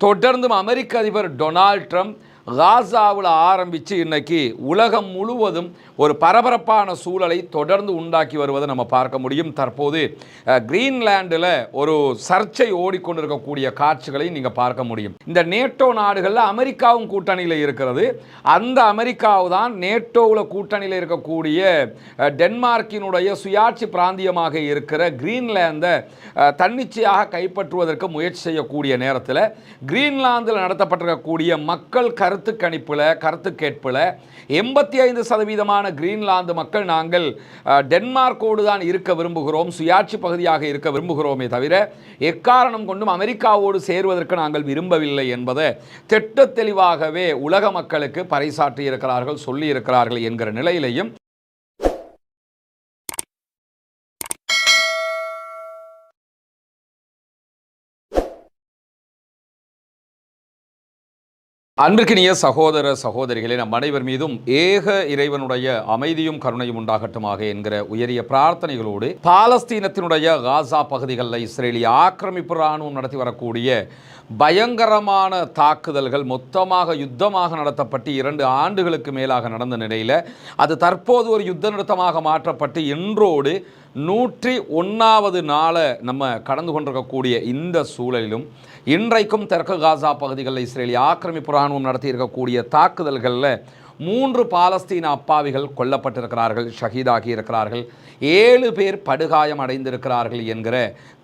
தொடர்ந்தும் அமெரிக்க அதிபர் Donald Trump காசாவில் ஆரம்பித்து இன்னைக்கு உலகம் முழுவதும் ஒரு பரபரப்பான சூழலை தொடர்ந்து உண்டாக்கி வருவதை நம்ம பார்க்க முடியும். தற்போது கிரீன்லாண்டில் ஒரு சர்ச்சை ஓடிக்கொண்டிருக்கக்கூடிய காட்சிகளை நீங்கள் பார்க்க முடியும். இந்த நேட்டோ நாடுகளில் அமெரிக்காவும் கூட்டணியில் இருக்கிறது. அந்த அமெரிக்காவு தான் நேட்டோவில் கூட்டணியில் இருக்கக்கூடிய டென்மார்க்கினுடைய சுயாட்சி பிராந்தியமாக இருக்கிற கிரீன்லாந்தை தன்னிச்சையாக கைப்பற்றுவதற்கு முயற்சி செய்யக்கூடிய நேரத்தில் கிரீன்லாந்தில் நடத்தப்பட்டிருக்கக்கூடிய மக்கள் கருத்து கணிப்பில் கருத்து கேட்பில் எண்பத்தி ஐந்து சதவீதமான கிரீன்லாந்து மக்கள் நாங்கள் டென்மார்க்கோடு தான் இருக்க விரும்புகிறோம் சுயாட்சி பகுதியாக இருக்க விரும்புகிறோமே தவிர எக்காரணம் கொண்டும் அமெரிக்காவோடு சேருவதற்கு நாங்கள் விரும்பவில்லை என்பதை திட்ட தெளிவாகவே உலக மக்களுக்கு பறைசாற்றி இருக்கிறார்கள் சொல்லி இருக்கிறார்கள் என்கிற நிலையிலையும் அன்பிற்கினிய சகோதர சகோதரிகளே நம் அனைவர் மீதும் ஏக இறைவனுடைய அமைதியும் கருணையும் உண்டாகட்டுமாக என்கிற உயரிய பிரார்த்தனைகளோடு பாலஸ்தீனத்தினுடைய காசா பகுதிகளில் இஸ்ரேலிய ஆக்கிரமிப்பு இராணுவம் நடத்தி வரக்கூடிய பயங்கரமான தாக்குதல்கள் மொத்தமாக யுத்தமாக நடத்தப்பட்டு இரண்டு ஆண்டுகளுக்கு மேலாக நடந்த நிலையில் அது தற்போது ஒரு யுத்த நிறுத்தமாக மாற்றப்பட்டு இன்றோடு நூற்றி ஒன்றாவது நாளை நம்ம கடந்து கொண்டிருக்கக்கூடிய இந்த சூழலிலும் இன்றைக்கும் தெற்கு காசா பகுதிகளில் இஸ்ரேலிய ஆக்கிரமிப்பு இராணுவம் நடத்தி இருக்கக்கூடிய தாக்குதல்களில் மூன்று பாலஸ்தீன அப்பாவிகள் கொல்லப்பட்டிருக்கிறார்கள் ஷஹீதாகி இருக்கிறார்கள். ஏழு பேர் படுகாயம் அடைந்திருக்கிறார்கள் என்கிற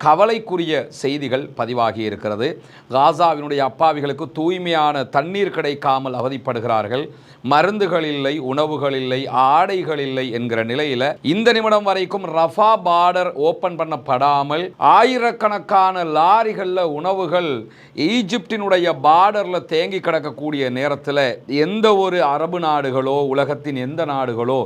கவலைக்குரிய செய்திகள் பதிவாகி இருக்கிறது. காசாவினுடைய அப்பாவிகளுக்கு தூய்மையான தண்ணீர் கிடைக்காமல் அவதிப்படுகிறார்கள். மருந்துகள் இல்லை உணவுகள் இல்லை ஆடைகள் இல்லை என்கிற நிலையில் இந்த நிமிடம் வரைக்கும் ரஃபா பார்டர் ஓப்பன் பண்ணப்படாமல் ஆயிரக்கணக்கான லாரிகளில் உணவுகள் ஈஜிப்டினுடைய பார்டரில் தேங்கி கிடக்கக்கூடிய நேரத்தில் எந்த ஒரு அரபு நாடுகளோ உலகத்தின் எந்த நாடுகளோ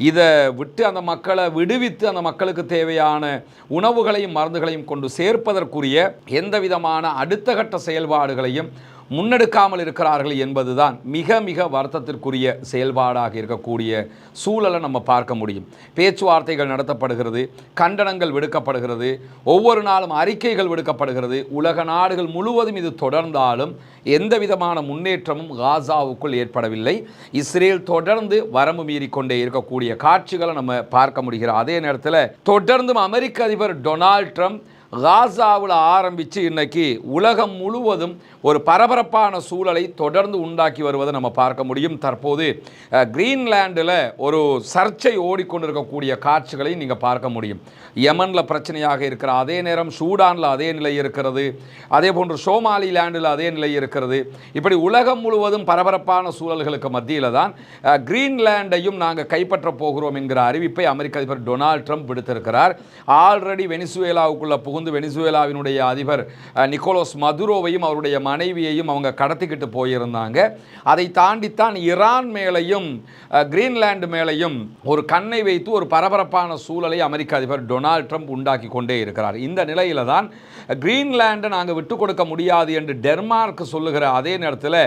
இதை விட்டு அந்த மக்களை விடுவித்து அந்த மக்களுக்கு தேவையான உணவுகளையும் மருந்துகளையும் கொண்டு சேர்ப்பதற்குரிய எந்த விதமான அடுத்த கட்ட செயல்பாடுகளையும் முன்னெடுக்காமல் இருக்கிறார்கள் என்பதுதான் மிக மிக வருத்தத்திற்குரிய செயல்பாடாக இருக்கக்கூடிய சூழலை நம்ம பார்க்க முடியும். பேச்சுவார்த்தைகள் நடத்தப்படுகிறது கண்டனங்கள் விடுக்கப்படுகிறது ஒவ்வொரு நாளும் அறிக்கைகள் விடுக்கப்படுகிறது. உலக நாடுகள் முழுவதும் இது தொடர்ந்தாலும் எந்த விதமான முன்னேற்றமும் காசாவுக்குள் ஏற்படவில்லை. இஸ்ரேல் தொடர்ந்து வரம்பு மீறி கொண்டே இருக்கக்கூடிய காட்சிகளை நம்ம பார்க்க முடிகிறோம் அதே நேரத்தில் தொடர்ந்தும் அமெரிக்க அதிபர் டொனால்ட் ட்ரம்ப் காசாவில் ஆரம்பித்து இன்னைக்கு உலகம் முழுவதும் ஒரு பரபரப்பான சூழலை தொடர்ந்து உண்டாக்கி வருவதை நம்ம பார்க்க முடியும். தற்போது கிரீன்லாண்டில் ஒரு சர்ச்சை ஓடிக்கொண்டிருக்கக்கூடிய காட்சிகளை நீங்கள் பார்க்க முடியும். யமனில் பிரச்சனையாக இருக்கிற அதே நேரம் சூடானில் அதே நிலை இருக்கிறது. அதே போன்று சோமாலிலாண்டில் அதே நிலை இருக்கிறது. இப்படி உலகம் முழுவதும் பரபரப்பான சூழல்களுக்கு மத்தியில் தான் கிரீன்லாண்டையும் நாங்கள் கைப்பற்ற போகிறோம் என்கிற அறிவிப்பை அமெரிக்க அதிபர் டொனால்ட் ட்ரம்ப் விடுத்திருக்கிறார். ஆல்ரெடி வெனிசுவேலாவுக்குள்ள புகுந்து வெனிசுவேலாவினுடைய அதிபர் நிக்கோலோஸ் மதுரோவையும் அவருடைய மனைவியையும் அவங்க கடத்திக்கிட்டு போயிருந்தாங்க. அதை தாண்டித்தான் ஈரான் மேலையும் கிரீன்லாண்டு மேலையும் ஒரு கண்ணை வைத்து ஒரு பரபரப்பான சூழலை அமெரிக்க அதிபர் டொனால்ட் ட்ரம்ப் உண்டாக்கி கொண்டே இருக்கிறார். இந்த நிலையில் தான் கிரீன்லாண்டை நாங்கள் விட்டு கொடுக்க முடியாது என்று டென்மார்க் சொல்லுகிற அதே நேரத்தில்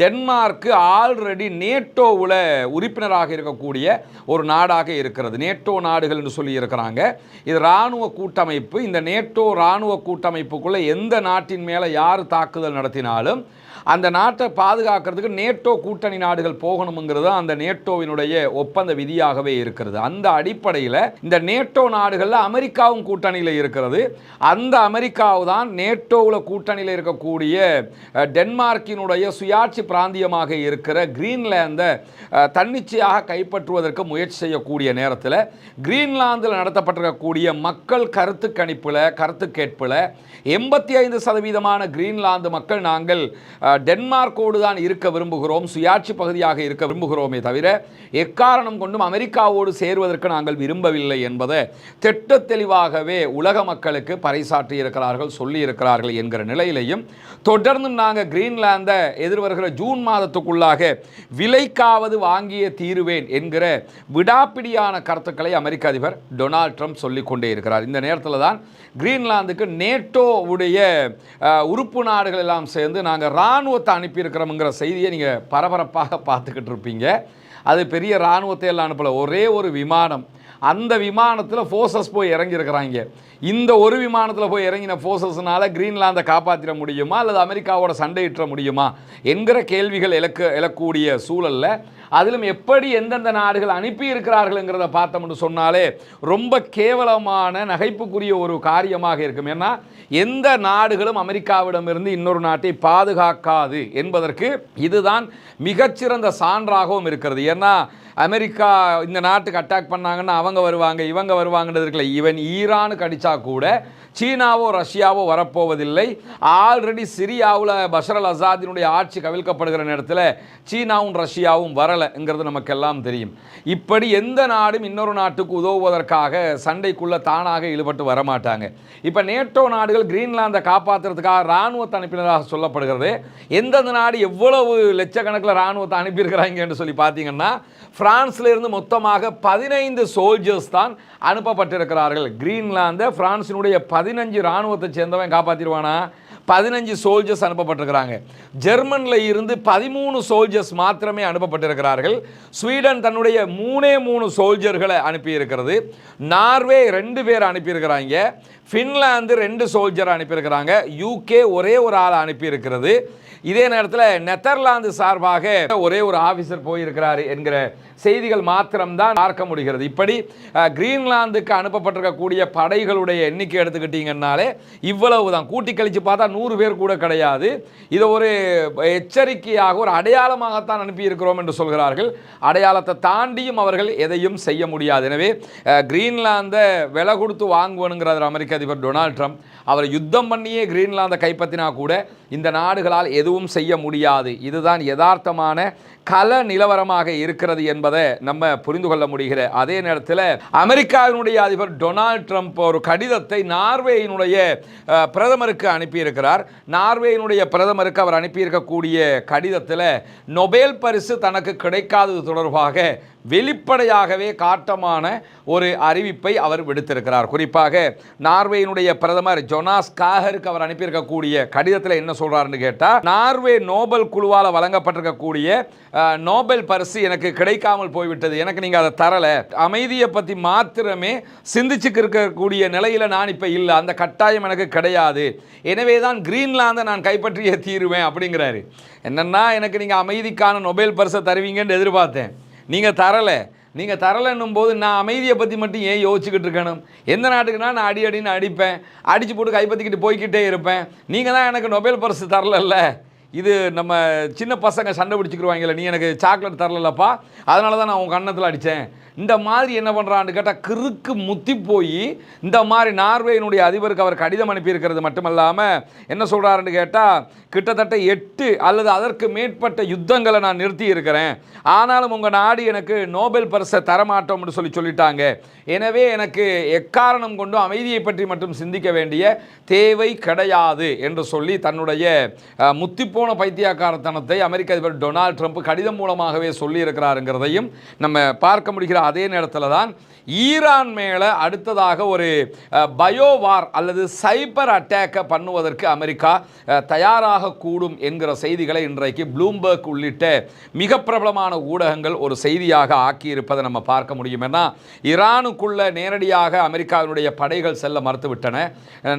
டென்மார்க்கு ஆல்ரெடி நேட்டோவில் உறுப்பினராக இருக்கக்கூடிய ஒரு நாடாக இருக்கிறது. நேட்டோ நாடுகள் என்று சொல்லி இருக்கிறாங்க. இது இராணுவ கூட்டமைப்பு. இந்த நேட்டோ இராணுவ கூட்டமைப்புக்குள்ளே எந்த நாட்டின் மேலே யார் தாக்குதல் நடத்தினாலும் அந்த நாட்டை பாதுகாக்கிறதுக்கு நேட்டோ கூட்டணி நாடுகள் போகணுங்கிறது அந்த நேட்டோவினுடைய ஒப்பந்த விதியாகவே இருக்கிறது. அந்த அடிப்படையில் இந்த நேட்டோ நாடுகளில் அமெரிக்காவும் கூட்டணியில் இருக்கிறது. அந்த அமெரிக்காவு தான் நேட்டோவில் கூட்டணியில் இருக்கக்கூடிய டென்மார்க்கினுடைய சுயாட்சி பிராந்தியமாக இருக்கிற கிரீன்லாந்தை தன்னிச்சையாக கைப்பற்றுவதற்கு முயற்சி செய்யக்கூடிய நேரத்தில் கிரீன்லாந்தில் நடத்தப்பட்டிருக்கக்கூடிய மக்கள் கருத்து கணிப்பில் கருத்து கேட்பில் எண்பத்தி ஐந்து சதவீதமான கிரீன்லாந்து மக்கள் நாங்கள் டென்மார்க்கோடு தான் இருக்க விரும்புகிறோம் சுயாட்சி பகுதியாக இருக்க விரும்புகிறோமே தவிர எக்காரணம் கொண்டும் அமெரிக்காவோடு சேருவதற்கு நாங்கள் விரும்பவில்லை என்பதை திட்ட தெளிவாகவே உலக மக்களுக்கு பறைசாற்றியிருக்கிறார்கள் சொல்லியிருக்கிறார்கள் என்கிற நிலையிலையும் தொடர்ந்தும் நாங்கள் கிரீன்லாந்தை எதிர்வருகிற ஜூன் மாதத்துக்குள்ளாக விலைக்காவது வாங்கிய தீருவேன் என்கிற விடாப்பிடியான கருத்துக்களை அமெரிக்க அதிபர் டொனால்ட் ட்ரம்ப் சொல்லிக்கொண்டே இருக்கிறார். இந்த நேரத்தில் தான் கிரீன்லாந்துக்கு நேட்டோவுடைய உறுப்பு நாடுகள் எல்லாம் சேர்ந்து நாங்கள் இராணுவத்தை அனுப்பியிருக்கிறோம்ங்கிற செய்தியை நீங்கள் பரபரப்பாக பார்த்துக்கிட்டு இருப்பீங்க. அது பெரிய இராணுவத்தை எல்லாம் அனுப்பல. ஒரே ஒரு விமானம். அந்த விமானத்தில் ஃபோர்ஸஸ் போய் இறங்கியிருக்கிறாங்க. இந்த ஒரு விமானத்தில் போய் இறங்கின ஃபோர்ஸஸ்னால கிரீன்லாந்தை காப்பாற்றிட முடியுமா? அல்லது அமெரிக்காவோட சண்டையிட்ட முடியுமா? என்கிற கேள்விகள் இழக்க எழக்கூடிய சூழலில் அதிலும் எப்படி எந்தெந்த நாடுகள் அனுப்பி இருக்கிறார்கள்ங்கிறத பார்த்தோம்னு சொன்னாலே ரொம்ப கேவலமான நகைப்புக்குரிய ஒரு காரியமாக இருக்கும். ஏன்னா எந்த நாடுகளும் அமெரிக்காவிடமிருந்து இன்னொரு நாட்டை பாதுகாக்காது என்பதற்கு இதுதான் மிகச்சிறந்த சான்றாகவும் இருக்கிறது. ஏன்னா அமெரிக்கா இந்த நாட்டுக்கு அட்டாக் பண்ணாங்கன்னா அவங்க வருவாங்க இவங்க வருவாங்கன்றது இருக்குல்ல. இவன் ஈரானுக்கு அடித்தா கூட சீனாவோ ரஷ்யாவோ வரப்போவதில்லை. ஆல்ரெடி சிரியாவில் பஷர் அல் அசாதினுடைய ஆட்சி கவிழ்க்கப்படுகிற நேரத்தில் சீனாவும் ரஷ்யாவும் வரலைங்கிறது நமக்கெல்லாம் தெரியும். இப்படி எந்த நாடும் இன்னொரு நாட்டுக்கு உதவுவதற்காக சண்டைக்குள்ளே தானாக ஈடுபட்டு வரமாட்டாங்க. இப்போ நேட்டோ நாடுகள் கிரீன்லாந்தை காப்பாற்றுறதுக்காக இராணுவத்தை அனுப்பினதாக சொல்லப்படுகிறது. எந்தெந்த நாடு எவ்வளவு லட்சக்கணக்கில் இராணுவத்தை அனுப்பியிருக்கிறாங்க என்று சொல்லி பார்த்தீங்கன்னா பிரான்ஸ்ல இருந்து மொத்தமாக பதினைந்து சோல்ஜர்ஸ் தான் அனுப்பப்பட்டிருக்கிறார்கள். கிரீன்லாந்தை பிரான்சினுடைய பதினஞ்சு இராணுவத்தை சேர்ந்தவன் காப்பாற்றிடுவானா பதினஞ்சு சோல்ஜர்ஸ் அனுப்பப்பட்டிருக்கிறாங்க. ஜெர்மனில் இருந்து பதிமூணு சோல்ஜர்ஸ் மாத்திரமே அனுப்பப்பட்டிருக்கிறார்கள். ஸ்வீடன் தன்னுடைய மூணே மூணு சோல்ஜர்களை அனுப்பியிருக்கிறது. நார்வே ரெண்டு பேர் அனுப்பியிருக்கிறாங்க. ஃபின்லாந்து ரெண்டு சோல்ஜர் அனுப்பியிருக்கிறாங்க. யூகே ஒரே ஒரு ஆள் அனுப்பியிருக்கிறது. இதே நேரத்தில் நெதர்லாந்து சார்பாக ஒரே ஒரு ஆஃபீஸர் போயிருக்கிறார் என்கிற செய்திகள் மாத்திரம்தான் பார்க்க முடிகிறது. இப்படி கிரீன்லாந்துக்கு அனுப்பப்பட்டிருக்கக்கூடிய படைகளுடைய எண்ணிக்கை எடுத்துக்கிட்டீங்கன்னாலே இவ்வளவு தான் கூட்டி கழித்து பார்த்தா நூறு பேர் கூட கிடையாது. இதை ஒரு எச்சரிக்கையாக ஒரு அடையாளமாகத்தான் அனுப்பியிருக்கிறோம் என்று சொல்கிறார்கள். அடையாளத்தை தாண்டியும் அவர்கள் எதையும் செய்ய முடியாது. எனவே கிரீன்லாந்தை விலை கொடுத்து வாங்குவனுங்கிறது அமெரிக்க அதிபர் டொனால்ட் ட்ரம்ப் அவர் யுத்தம் பண்ணியே கிரீன்லாந்தை கைப்பற்றினா கூட இந்த நாடுகளால் எதுவும் செய்ய முடியாது. இதுதான் யதார்த்தமான கல நிலவரமாக இருக்கிறது என்பதை நம்ம புரிந்து கொள்ள முடிகிற அதே நேரத்தில் அமெரிக்காவினுடைய அதிபர் டொனால்ட் ட்ரம்ப் ஒரு கடிதத்தை நார்வேயினுடைய பிரதமருக்கு அனுப்பியிருக்கிறார். நார்வேயினுடைய பிரதமருக்கு அவர் அனுப்பியிருக்கக்கூடிய கடிதத்தில் நொபேல் பரிசு தனக்கு கிடைக்காதது தொடர்பாக வெளிப்படையாகவே காட்டமான ஒரு அறிவிப்பை அவர் விடுத்திருக்கிறார். குறிப்பாக நார்வேயினுடைய பிரதமர் ஜொனாஸ் காகருக்கு அவர் அனுப்பியிருக்கக்கூடிய கடிதத்தில் என்ன சொல்கிறாருன்னு கேட்டால் நார்வே நோபல் குழுவால் வழங்கப்பட்டிருக்கக்கூடிய நோபல் பரிசு எனக்கு கிடைக்காமல் போய்விட்டது. எனக்கு நீங்கள் அதை தரலை. அமைதியை பற்றி மாத்திரமே சிந்திச்சுக்கு இருக்கக்கூடிய நிலையில் நான் இப்போ இல்லை. அந்த கட்டாயம் எனக்கு கிடையாது. எனவே தான் கிரீன்லாந்தை நான் கைப்பற்றிய தீருவேன் அப்படிங்கிறாரு. என்னன்னா எனக்கு நீங்கள் அமைதிக்கான நொபைல் பரிசை தருவீங்கன்னு எதிர்பார்த்தேன். நீங்கள் தரலை. நீங்கள் தரலைன்னும் போது நான் அமைதியை பற்றி மட்டும் ஏன் யோசிச்சுக்கிட்டு இருக்கணும்? எந்த நாட்டுக்குனா நான் அடி அடின்னு அடிப்பேன். அடித்து போட்டு கைப்பற்றிக்கிட்டு போய்க்கிட்டே இருப்பேன். நீங்கள் தான் எனக்கு நொபைல் பரிசு தரலல்ல. இது நம்ம சின்ன பசங்க சண்டை பிடிச்சிக்கிருவாங்கல்ல நீ எனக்கு சாக்லேட் தரலப்பா அதனால தான் நான் உங்கள் கன்னத்தில் அடித்தேன் இந்த மாதிரி என்ன பண்ணுறான்னு கேட்டால் கிறுக்கு முத்தி போய் இந்த மாதிரி நார்வேயினுடைய அதிபருக்கு அவர் கடிதம் அனுப்பியிருக்கிறது மட்டுமல்லாமல் என்ன சொல்கிறாருன்னு கேட்டால் கிட்டத்தட்ட எட்டு அல்லது அதற்கு மேற்பட்ட யுத்தங்களை நான் நிறுத்தி இருக்கிறேன் ஆனாலும் உங்கள் நாடு எனக்கு நோபல் பரிசை தரமாட்டோம்னு சொல்லி சொல்லிட்டாங்க. எனவே எனக்கு எக்காரணம் கொண்டும் அமைதியை பற்றி மட்டும் சிந்திக்க வேண்டிய தேவை கிடையாது என்று சொல்லி தன்னுடைய அஹ், முத்திப்போன பைத்தியக்காரத்தனத்தை அமெரிக்க அதிபர் டொனால்ட் ட்ரம்ப் கடிதம் மூலமாகவே சொல்லியிருக்கிறாருங்கிறதையும் நம்ம பார்க்க முடிகிற அதே நேரத்தில் தான் ஈரான் மேலே அடுத்ததாக ஒரு பயோவார் அல்லது சைபர் அட்டாக்கை பண்ணுவதற்கு அமெரிக்கா தயாராக கூடும் என்கிற செய்திகளை இன்றைக்கு ப்ளூம்பர்க் உள்ளிட்ட மிக பிரபலமான ஊடகங்கள் ஒரு செய்தியாக ஆக்கியிருப்பதை நம்ம பார்க்க முடியும். ஏன்னா ஈரானுக்குள்ள நேரடியாக அமெரிக்காவினுடைய படைகள் செல்ல மறுத்துவிட்டன.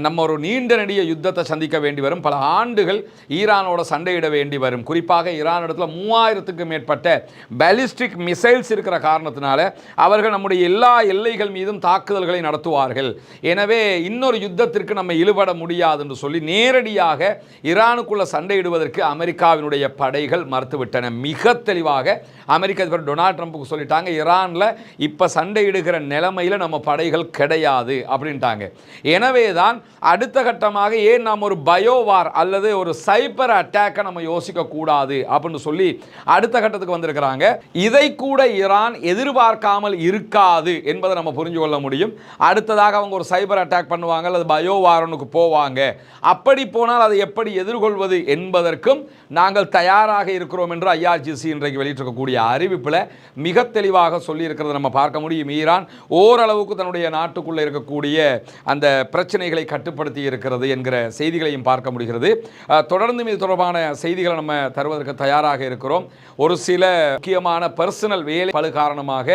நம்ம ஒரு நீண்ட நெடிய யுத்தத்தை சந்திக்க வேண்டி வரும். பல ஆண்டுகள் ஈரானோட சண்டையிட வேண்டி வரும். குறிப்பாக ஈரான் இடத்துல மூவாயிரத்துக்கு மேற்பட்ட பேலிஸ்டிக் மிசைல்ஸ் இருக்கிற காரணத்தினால அவர்கள் நம்முடைய எல்லா எல்லைகள் மீதும் தாக்குதல்களை நடத்துவார்கள். எனவே இன்னொரு யுத்தத்திற்கு நம்ம இழுபட முடியாது என்று சொல்லி நேரடியாக ஈரானுக்குள்ள சண்டையிடுவதற்கு அமெரிக்காவினுடைய படைகள் மறுத்துவிட்டன. மிக தெளிவாக அமெரிக்க அதிபர் டொனால்ட் ட்ரம்ப்புக்கு சொல்லிட்டாங்க ஈரானில் இப்போ சண்டையிடுகிற நிலைமையில் நம்ம படைகள் கிடையாது அப்படின்ட்டாங்க. எனவே தான் அடுத்த கட்டமாக ஏன் நாம் ஒரு பயோவார் அல்லது ஒரு சைபர் அட்டாக் அட்டாக்கை நம்ம யோசிக்க கூடாது அப்படின்னு சொல்லி அடுத்த கட்டத்துக்கு வந்திருக்கிறாங்க. இதை கூட ஈரான் எதிர்பார்க்காமல் இருக்காது என்பதை நம்ம புரிஞ்சு கொள்ள முடியும். அடுத்ததாக அவங்க ஒரு சைபர் அட்டாக் பண்ணுவாங்க அல்லது பயோ வாரனுக்கு போவாங்க. அப்படி போனால் அதை எப்படி எதிர்கொள்வது என்பதற்கும் நாங்கள் தயாராக இருக்கிறோம் என்று ஐஆர்ஜிசி இன்றைக்கு வெளியிட்டிருக்கக்கூடிய அறிவிப்பில் மிக தெளிவாக சொல்லியிருக்கிறத நம்ம பார்க்க முடியும். ஈரான் ஓரளவுக்கு தன்னுடைய நாட்டுக்குள்ளே இருக்கக்கூடிய அந்த பிரச்சனைகளை கட்டுப்படுத்தி இருக்கிறது என்கிற செய்திகளையும் பார்க்க முடிகிறது. தொடர்ந்து இது தொடர்பான விதமான செய்திகளை நம்ம தருவதற்கு தயாராக இருக்கிறோம். ஒரு சில முக்கியமான பர்சனல் வேலை பழு காரணமாக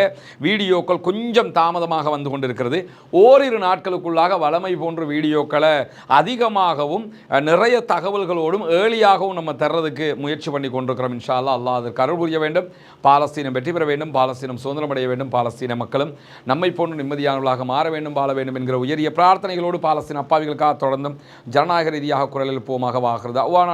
வீடியோக்கள் கொஞ்சம் தாமதமாக வந்து கொண்டிருக்கிறது. ஓரிரு நாட்களுக்குள்ளாக வளமை போன்ற வீடியோக்களை அதிகமாகவும் நிறைய தகவல்களோடும் ஏர்லியாகவும் நம்ம தர்றதுக்கு முயற்சி பண்ணி கொண்டிருக்கிறோம். இன்ஷா அல்லாஹ் அல்லாஹ் அதற்கு அருள் புரிய வேண்டும். பாலஸ்தீனம் வெற்றி பெற வேண்டும். பாலஸ்தீனம் சுதந்திரம் அடைய வேண்டும். பாலஸ்தீன மக்களும் நம்மை போன்று நிம்மதியானவர்களாக மாற வேண்டும் வாழ வேண்டும் என்கிற உயரிய பிரார்த்தனைகளோடு பாலஸ்தீன அப்பாவிகளுக்காக தொடர்ந்தும் ஜனநாயக ரீதியாக குரல் எழுப்புவோமாக வாகிறது அவ்வானா